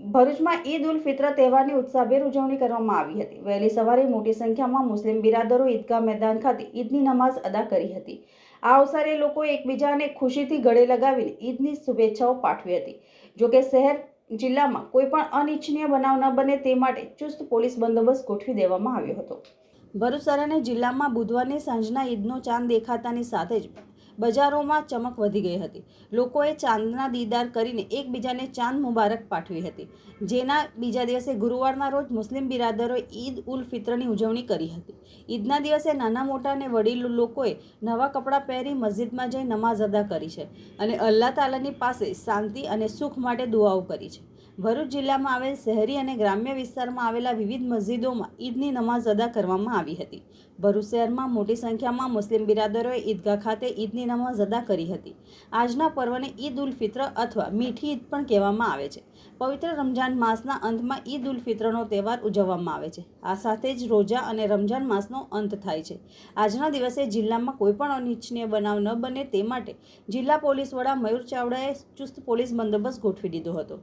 ભરૂચમાં ઈદ ઉલ ફિત્ર તહેવારની ઉત્સાહભેર ઉજવણી કરવામાં આવી હતી. વહેલી સવારે મોટી સંખ્યામાં મુસ્લિમ બિરાદરો ઈદગાહ મેદાન ખાતે ઈદની નમાઝ અદા કરી હતી. આ અવસરે લોકોએ એકબીજાને ખુશીથી ગળે લગાવીને ઈદની શુભેચ્છાઓ પાઠવી હતી. જોકે શહેર જિલ્લામાં કોઈ પણ અનિચ્છનીય બનાવ ન બને તે માટે ચુસ્ત પોલીસ બંદોબસ્ત ગોઠવી દેવામાં આવ્યો હતો. ભરૂચ શહેર અને જિલ્લામાં બુધવારની સાંજના ઈદનો ચાંદ દેખાતાની સાથે જ બજારોમાં ચમક વધી ગઈ હતી. લોકોએ ચાંદના દીદાર કરીને એકબીજાને ચાંદ મુબારક પાઠવી હતી. જેના બીજા દિવસે ગુરુવારના રોજ મુસ્લિમ બિરાદરોએ ઈદ ઉલ ફિત્રની ઉજવણી કરી હતી. ઈદના દિવસે નાના મોટા અને વડીલ લોકોએ નવા કપડાં પહેરી મસ્જિદમાં જઈ નમાઝ અદા કરી છે અને અલ્લાહ તાલાની પાસે શાંતિ અને સુખ માટે દુઆઓ કરી છે. ભરૂચ જિલ્લામાં આવેલ શહેરી અને ગ્રામ્ય વિસ્તારમાં આવેલા વિવિધ મસ્જિદોમાં ઈદની નમાઝ અદા કરવામાં આવી હતી. ભરૂચ શહેરમાં મોટી સંખ્યામાં મુસ્લિમ બિરાદરોએ ઈદગાહ ખાતે ઈદની નમાઝ અદા કરી હતી. આજના પર્વને ઈદ ઉલ ફિત્ર અથવા મીઠી ઈદ પણ કહેવામાં આવે છે. પવિત્ર રમજાન માસના અંતમાં ઈદ ઉલ ફિત્રનો તહેવાર ઉજવવામાં આવે છે. આ સાથે જ રોજા અને રમજાન માસનો અંત થાય છે. આજના દિવસે જિલ્લામાં કોઈ પણ અનિચ્છનીય બનાવ ન બને તે માટે જિલ્લા પોલીસ વડા મયુર ચાવડાએ ચુસ્ત પોલીસ બંદોબસ્ત ગોઠવી દીધો હતો.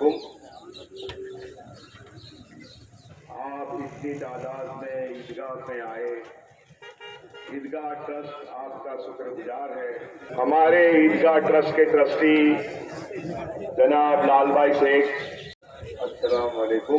علیکم۔ آپ اتنی تعداد میں عیدگاہ میں آئے۔ عیدگاہ ٹرسٹ آپ کا شکر گزار ہے۔ ہمارے عیدگاہ ٹرسٹ کے ٹرسٹی جناب لال بھائی شیخ، السلام علیکم۔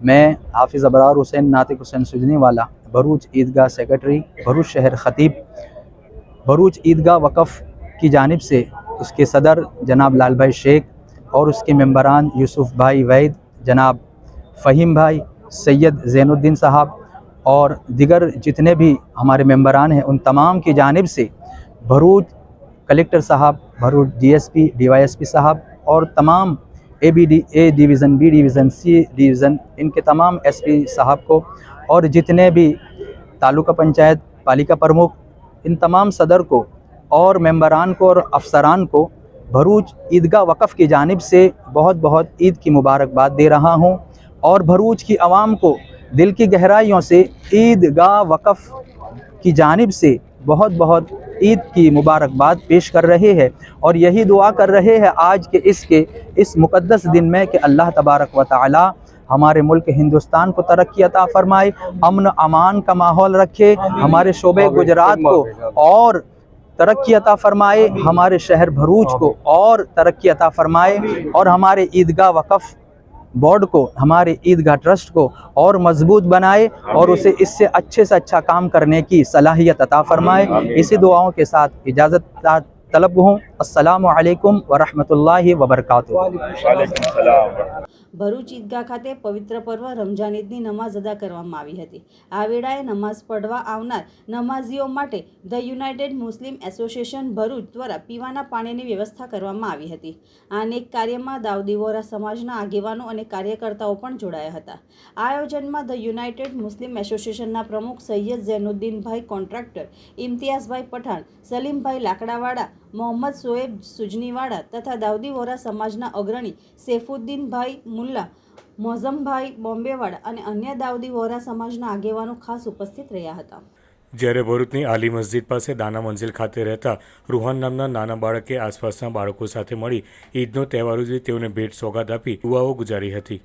میں حافظ ابرار حسین، ناطق حسین سجنی والا، بھروچ عیدگاہ سیکرٹری بھروچ شہر خطیب، بھروچ عیدگاہ وقف کی جانب سے اس کے صدر جناب لال بھائی شیخ اور اس کے ممبران یوسف بھائی وید، جناب فہیم بھائی، سید زین الدین صاحب اور دیگر جتنے بھی ہمارے ممبران ہیں، ان تمام کی جانب سے بھروچ کلیکٹر صاحب، بھروچ ڈی ایس پی، ڈی وائی ایس پی صاحب اور تمام اے بی ڈی اے ڈیویژن بی ڈیویژن سی ڈیویژن ان کے تمام ایس پی صاحب کو اور جتنے بھی تعلقہ پنچایت، پالیکا پرمکھ، ان تمام صدر کو اور ممبران کو اور افسران کو بھروچ عیدگاہ وقف کی جانب سے بہت بہت عید کی مبارکباد دے رہا ہوں اور بھروچ کی عوام کو دل کی گہرائیوں سے عیدگاہ وقف کی جانب سے بہت بہت عید کی مبارکباد پیش کر رہے ہیں اور یہی دعا کر رہے ہیں آج کے اس کے اس مقدس دن میں کہ اللہ تبارک و تعالی ہمارے ملک ہندوستان کو ترقی عطا فرمائے امن امان کا ماحول رکھے ہمارے شعبے گجرات کو اور ترقی عطا فرمائے ہمارے شہر بھروچ کو اور ترقی عطا فرمائے اور ہمارے عیدگاہ وقف بورڈ کو ہمارے عیدگاہ ٹرسٹ کو اور مضبوط بنائے اور اسے اس سے اچھے سے اچھا کام کرنے کی صلاحیت عطا فرمائے۔ اسی دعاؤں کے ساتھ اجازت طلب ہوں۔ અસલામ આલેકુમ વરહમતુલ્લાહી વબરકાતુ ભરૂચ ઈદગાહ ખાતે પવિત્ર પર્વ રમઝાન ઈદની નમાઝ અદા કરવામાં આવી હતી. આ વેળાએ નમાઝ પઢવા આવનાર નમાઝીઓ માટે the United Muslim Association Bharuch દ્વારા પીવાના પાણીની વ્યવસ્થા કરવામાં આવી હતી. આ અનેક કાર્યમાં દાઉદી વોરા સમાજના આગેવાનો અને કાર્યકર્તાઓ પણ જોડાયા હતા. આ આયોજનમાં ધ યુનાઇટેડ મુસ્લિમ એસોસિએશનના પ્રમુખ સૈયદ ઝૈનુદ્દીનભાઈ કોન્ટ્રાક્ટર, ઇમ્તિયાઝભાઈ પઠાણ, સલીમભાઈ લાકડાવાડા મોહમ્મદ સોએબ સુજનીવાડા તથા દાઉદી વોરા સમાજના અગ્રણી સૈફુદ્દીનભાઈ મુલ્લા, મોઝમભાઈ બોમ્બેવાડા અને અન્ય દાઉદી વોરા સમાજના આગેવાનો ખાસ ઉપસ્થિત રહ્યા હતા. જ્યારે ભરૂચની આલી મસ્જિદ પાસે દાના મંજિલ ખાતે રહેતા રૂહાન નામના નાના બાળકે આસપાસના બાળકો સાથે મળી ઈદનો તહેવાર ઉજવી તેઓને ભેટ સોગાદ આપી દુઆઓ ગુજારી હતી.